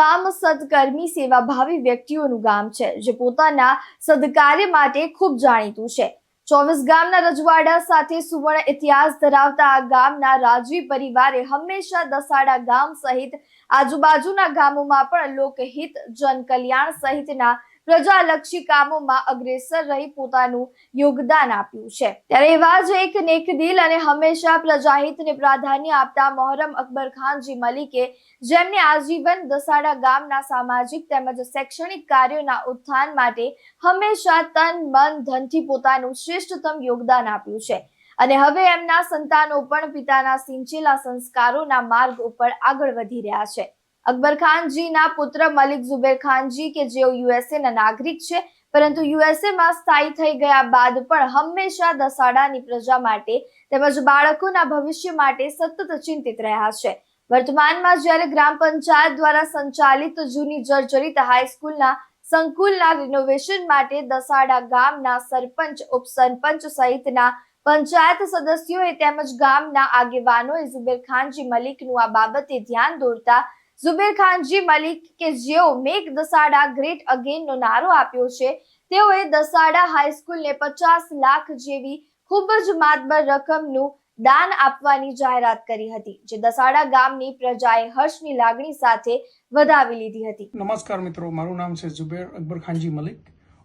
ગામ સદકર્મી સેવાભાવી વ્યક્તિઓનું ગામ છે, જે પોતાના સદકાર્ય માટે ખૂબ જાણીતું છે. ચોવીસ ગામના રજવાડા સાથે સુવર્ણ ઇતિહાસ ધરાવતા આ ગામના રાજવી પરિવારે હંમેશા દસાડા ગામ સહિત આજુબાજુના ગામોમાં પણ લોકહિત, જનકલ્યાણ સહિતના પ્રજાલક્ષી કામોમાં અગ્રેસર રહી પોતાનું યોગદાન આપ્યું છે. ત્યારે એવા જ એક નેકદિલ અને હંમેશા પ્રજાહિતને પ્રાધાન્ય આપતા મોહરમ અકબર ખાનજી મલિકે જેમને આજીવન દસાડા ગામના સામાજિક તેમજ શૈક્ષણિક કાર્યોના ઉત્થાન માટે હંમેશા તન, મન, ધનથી પોતાનું શ્રેષ્ઠતમ યોગદાન આપ્યું છે. અને હવે એમના સંતાનો પણ પિતાના સિંચેલા સંસ્કારોના માર્ગ ઉપર આગળ વધી રહ્યા છે. અકબર ખાનજીના પુત્ર મલિક ઝુબેર ખાનજી, કે જેઓ યુએસએના નાગરિક છે, પરંતુ યુએસએ માં સ્થાયી થઈ ગયા બાદ પણ હંમેશા દસાડાની પ્રજા માટે તેમજ બાળકોના ભવિષ્ય માટે સતત ચિંતિત રહ્યા છે. વર્તમાનમાં જ્યારે ગ્રામ પંચાયત દ્વારા સંચાલિત જૂની જર્જરિત હાઈસ્કૂલના સંકુલના રિનોવેશન માટે દસાડા ગામના સરપંચ, ઉપસરપંચ સહિતના પંચાયત સદસ્યોએ તેમજ ગામના આગેવાનોએ ઝુબેર ખાનજી મલિકનું આ બાબતે ધ્યાન દોરતા ઝુબેર ખાનજી, મલિક કે જેઓ મેક દસાડા ગ્રેટ અગેનનો નારો આપ્યો છે, તેઓએ દસાડા હાઈસ્કૂલને પચાસ લાખ જેવી ખૂબ જ માતબર રકમનું દાન આપવાની જાહેરાત કરી હતી, જે દસાડા ગામની પ્રજાએ હર્ષની લાગણી સાથે વધાવી લીધી હતી. નમસ્કાર મિત્રો, મારું નામ છે ઝુબેર અકબર ખાનજી મલિક.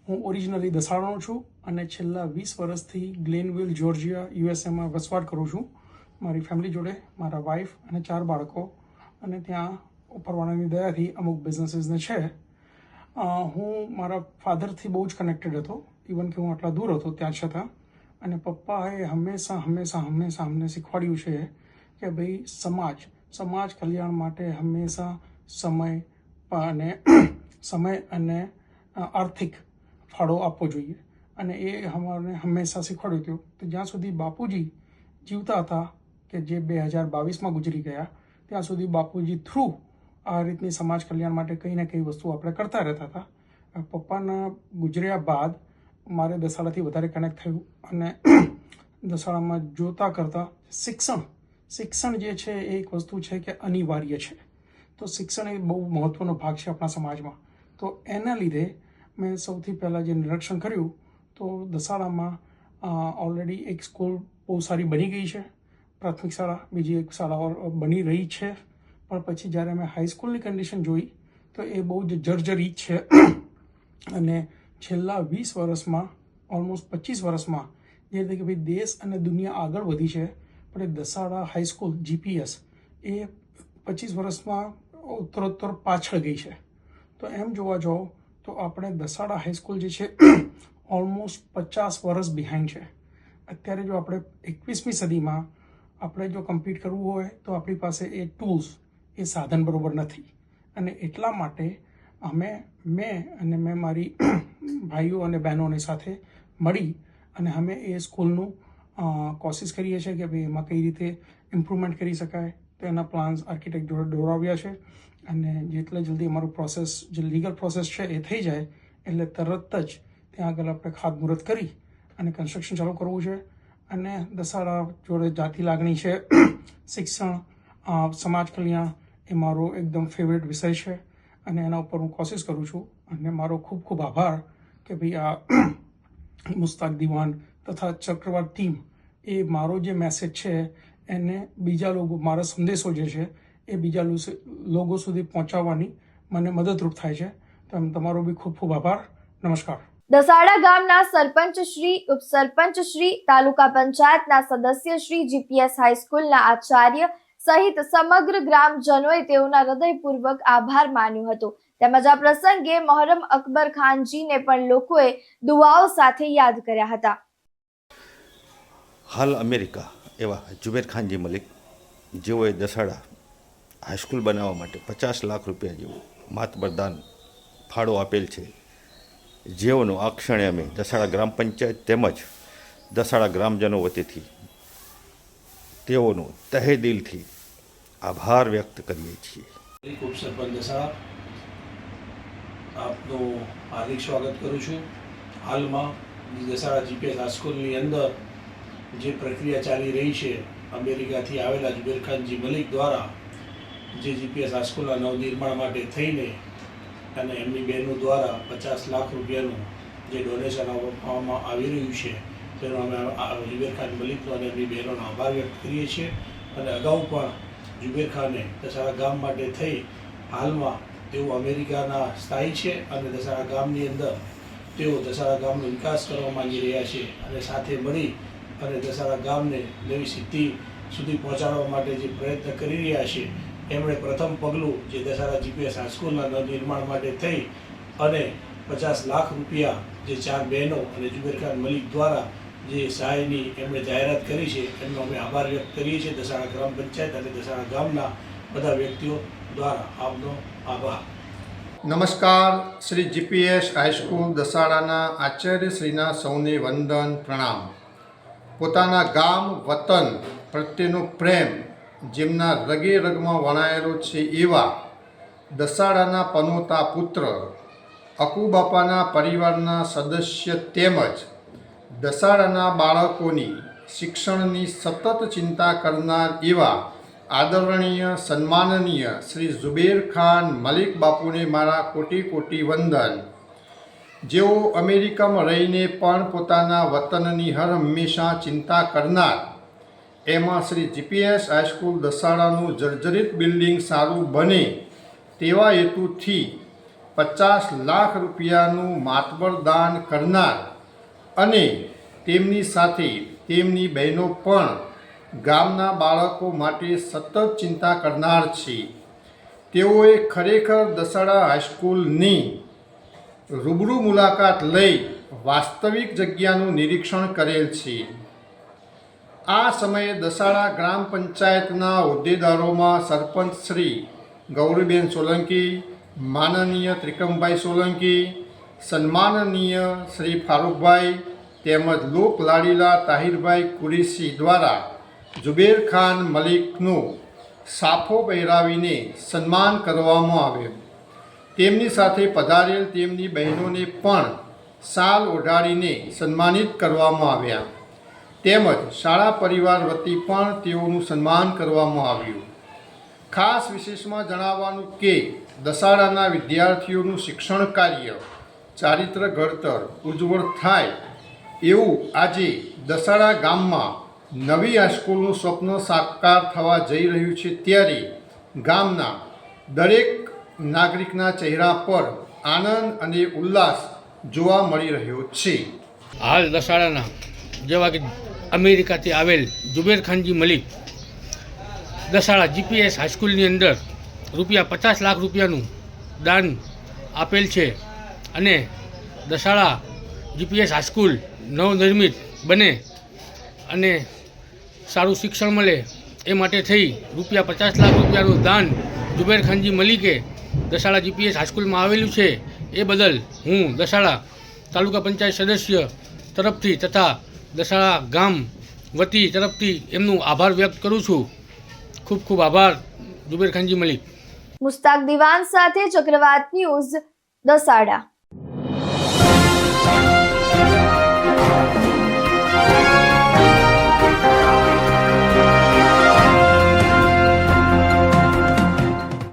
હું ઓરિજિનલી દસાડાનો છું અને છેલ્લા વીસ વર્ષથી ગ્લેનવિલ જોર્જિયા યુએસએમાં વસવાટ કરું છું. મારી ફેમિલી જોડે, મારા વાઈફ અને ચાર બાળકો અને ત્યાં ઉપરવાળાની દયાથી અમુક બિઝનેસીસને છે. હું મારા ફાધરથી બહુ જ કનેક્ટેડ હતો. ઇવન કે હું આટલા દૂર હતો, ત્યાં છતાં. અને પપ્પાએ હંમેશા હંમેશા હંમેશા અમને શીખવાડ્યું છે કે ભાઈ સમાજ સમાજ કલ્યાણ માટે હંમેશા સમય અને સમય અને આર્થિક ફાળો આપવો જોઈએ. અને એ અમારે હંમેશા શીખવાડ્યું હતું. તો જ્યાં સુધી બાપુજી જીવતા હતા, કે જે બે હજાર બાવીસમાં ગુજરી ગયા, ત્યાં સુધી બાપુજી થ્રુ આ રીતની સમાજ કલ્યાણ માટે કંઈ ને કંઈ વસ્તુ આપણે કરતા રહેતા હતા. પપ્પાના ગુજર્યા બાદ મારે દસાડાથી વધારે કનેક્ટ થયું અને દસાડામાં જોતા કરતાં શિક્ષણ શિક્ષણ જે છે એ એક વસ્તુ છે કે અનિવાર્ય છે. તો શિક્ષણ એ બહુ મહત્ત્વનો ભાગ છે આપણા સમાજમાં. તો એના લીધે મેં સૌથી પહેલાં જે નિરીક્ષણ કર્યું તો દસાડામાં ઓલરેડી એક સ્કૂલ બહુ સારી બની ગઈ છે. પ્રાથમિક શાળા, બીજી એક શાળા બની રહી છે. પણ પછી જ્યારે અમે હાઈસ્કૂલની કન્ડિશન જોઈ, તો એ બહુ જ જર્જરિત છે. અને છેલ્લા વીસ વર્ષમાં ઓલમોસ્ટ પચીસ વર્ષમાં, જે રીતે કે ભાઈ દેશ અને દુનિયા આગળ વધી છે, પણ એ દસાડા હાઈસ્કૂલ જીપીએસ એ પચીસ વર્ષમાં ઉત્તરોત્તર પાછળ ગઈ છે. તો એમ જોવા જાઓ, તો આપણે દસાડા હાઈસ્કૂલ જે છે ઓલમોસ્ટ પચાસ વર્ષ બિહાઇન્ડ છે. અત્યારે જો આપણે એકવીસમી સદીમાં આપણે જો કમ્પ્લીટ કરવું હોય, તો આપણી પાસે એ ટૂલ્સ એ સાધન બરોબર નથી. અને એટલા માટે અમે, મેં અને મેં મારી ભાઈઓ અને બહેનોની સાથે મળી અને અમે એ સ્કૂલનું કોશિશ કરીએ છીએ કે ભાઈ એમાં કઈ રીતે ઇમ્પ્રુવમેન્ટ કરી શકાય. તો એના પ્લાન્સ આર્કિટેક્ટ જોડે દોરાવ્યા છે અને જેટલે જલ્દી અમારું પ્રોસેસ જે લીગલ પ્રોસેસ છે એ થઈ જાય, એટલે તરત જ ત્યાં આગળ આપણે ખાતમુહૂર્ત કરી અને કન્સ્ટ્રક્શન ચાલુ કરવું છે. અને દસાડા જોડે જાતિ લાગણી છે, શિક્ષણ સમાજ કલ્યાણ એ મારો એકદમ ફેવરેટ વિષય છે અને એના ઉપર હું કોશિશ કરું છું. અને મારો ખૂબ ખૂબ આભાર કે ભાઈ આ મુસ્તાક દિવાન તથા ચક્રવાત ટીમ એ મારો જે મેસેજ છે, એને બીજા લોકો, મારા સંદેશો જે છે, એ બીજા લોકો સુધી પહોંચાડવાની મને મદદરૂપ થાય છે. તો તમારો બી ખૂબ ખૂબ આભાર. નમસ્કાર. દસાડા ગામના સરપંચ શ્રી, ઉપસરપંચ શ્રી, તાલુકા પંચાયતના સદસ્ય શ્રી જીપીએસ હાઈસ્કૂલના આચાર્ય સહિત સમગ્ર ગ્રામજનોએ તેઓના હૃદયપૂર્વક આભાર માન્યો હતો. તેમજ આ પ્રસંગે મોહરમ અકબર ખાનજીને પણ લોકોએ દુઆઓ સાથે યાદ કર્યા હતા. હાલ અમેરિકા એવા જુબેર ખાનજી મલિક, જેઓએ દસાડા હાઈસ્કૂલ બનાવવા માટે પચાસ લાખ રૂપિયા જેવું માતબરદાન ફાળો આપેલ છે. જેઓનો આ ક્ષણે અમે દસાડા ગ્રામ પંચાયત તેમજ દસાડા ગ્રામજનો વતીથી તેઓનું તહે દિલથી આભાર વ્યક્ત કરીએ છીએ. ઉપસરપંચ દસાડા આપનું હાર્દિક સ્વાગત કરું છું. હાલમાં દસાડા જીપીએસ હાઈસ્કૂલની અંદર જે પ્રક્રિયા ચાલી રહી છે, અમેરિકાથી આવેલા જુબેરખાનજી મલિક દ્વારા જે જીપીએસ હાઈસ્કૂલના નવનિર્માણ માટે થઈને અને એમની બહેનો દ્વારા પચાસ લાખ રૂપિયાનું જે ડોનેશન આપવામાં આવી રહ્યું છે, તેનો અમે આ જુબેર ખાન મલિકનો અને એમની બહેનોનો આભાર વ્યક્ત કરીએ છીએ. અને અગાઉ પણ જુબેર ખાને દસારા ગામ માટે થઈ હાલમાં તેઓ અમેરિકાના સ્થાયી છે અને દસારા ગામની અંદર તેઓ દસારા ગામનો વિકાસ કરવા માંગી રહ્યા છે અને સાથે મળી અને દસારા ગામને નવી સિદ્ધિ સુધી પહોંચાડવા માટે જે પ્રયત્ન કરી રહ્યા છે, એમણે પ્રથમ પગલું જે દસારા જીપીએસ હાઈસ્કૂલના નવનિર્માણ માટે થઈ અને પચાસ લાખ રૂપિયા જે ચાર બહેનો અને જુબેર ખાન મલિક દ્વારા જે સહાયની એમણે જાહેરાત કરી છે, એમનો અમે આભાર વ્યક્ત કરીએ છીએ. દસાડા ગ્રામ પંચાયત અને દસાડા ગામના બધા વ્યક્તિઓ દ્વારા આપનો આભાર. નમસ્કાર. શ્રી જીપીએસ હાઈસ્કૂલ દસાડાના આચાર્યશ્રીના સૌને વંદન, પ્રણામ. પોતાના ગામ, વતન પ્રત્યેનો પ્રેમ જેમના રગે રગમાં વણાયેલો છે એવા દસાડાના પનોતા પુત્ર, અકુબાપાના પરિવારના સદસ્ય તેમજ દસાડાના બાળકોની શિક્ષણની સતત ચિંતા કરનાર એવા આદરણીય, સન્માનનીય શ્રી ઝુબેર ખાન મલિક બાપુને મારા કોટી કોટી વંદન. જેઓ અમેરિકામાં રહીને પણ પોતાના વતનની હર હંમેશા ચિંતા કરનાર, એમાં શ્રી જીપીએસ હાઈસ્કૂલ દસાડાનું જર્જરિત બિલ્ડિંગ સારું બને તેવા હેતુથી પચાસ લાખ રૂપિયાનું માતબર દાન કરનાર અને તેમની સાથે તેમની બહેનો પણ ગામના બાળકો માટે સતત ચિંતા કરનાર છે. તેઓએ ખરેખર દસાડા હાઈસ્કૂલની રૂબરૂ મુલાકાત લઈ વાસ્તવિક જગ્યાનું નિરીક્ષણ કરેલ છે. આ સમયે દસાડા ગ્રામ પંચાયતના હોદ્દેદારોમાં સરપંચ શ્રી ગૌરીબેન સોલંકી, માનનીય ત્રિકમભાઈ સોલંકી સન્માનનીય શ્રી ફારૂકભાઈ તેમજ લોક લાડીલા તાહિરભાઈ કુરેશી દ્વારા જુબેર ખાન મલિકનું સાફો પહેરાવીને સન્માન કરવામાં આવ્યું. તેમની સાથે પધારેલ તેમની બહેનોને પણ શાલ ઓઢાડીને સન્માનિત કરવામાં આવ્યા. તેમજ શાળા પરિવાર વતી પણ તેઓનું સન્માન કરવામાં આવ્યું. ખાસ વિશેષમાં જણાવવાનું કે દસાડાના વિદ્યાર્થીઓનું શિક્ષણ કાર્ય ચારિત્ર ઘડતર ઉજ્જવળ થાય એવું આજે દસાડા ગામમાં નવી હાઈસ્કૂલનું સ્વપ્ન સાકાર થવા જઈ રહ્યું છે ત્યારે ગામના દરેક નાગરિકના ચહેરા પર આનંદ અને ઉલ્લાસ જોવા મળી રહ્યો છે. હાલ દસાડાના જેવા કે અમેરિકાથી આવેલ જુબેર ખાનજી મલિક દસાડા જીપીએસ હાઈસ્કૂલની અંદર રૂપિયા પચાસ લાખ રૂપિયાનું દાન આપેલ છે. અને દશાળા જીપીએસ હાઈસ્કૂલ નવનિર્મિત બને અને સારું શિક્ષણ મળે એ માટે થઈ રૂપિયા પચાસ લાખ રૂપિયાનું દાન જુબેર ખાનજી મલિકે દશાળા જીપીએસ હાઈસ્કૂલમાં આવેલું છે. એ બદલ હું દશાળા તાલુકા પંચાયત સદસ્ય તરફથી તથા દશાળા ગામ વતી તરફથી એમનું આભાર વ્યક્ત કરું છું. ખૂબ ખૂબ આભાર જુબેર ખાનજી મલિક. મુસ્તાક દિવાન સાથે ચક્રવાત ન્યૂઝ દસાડા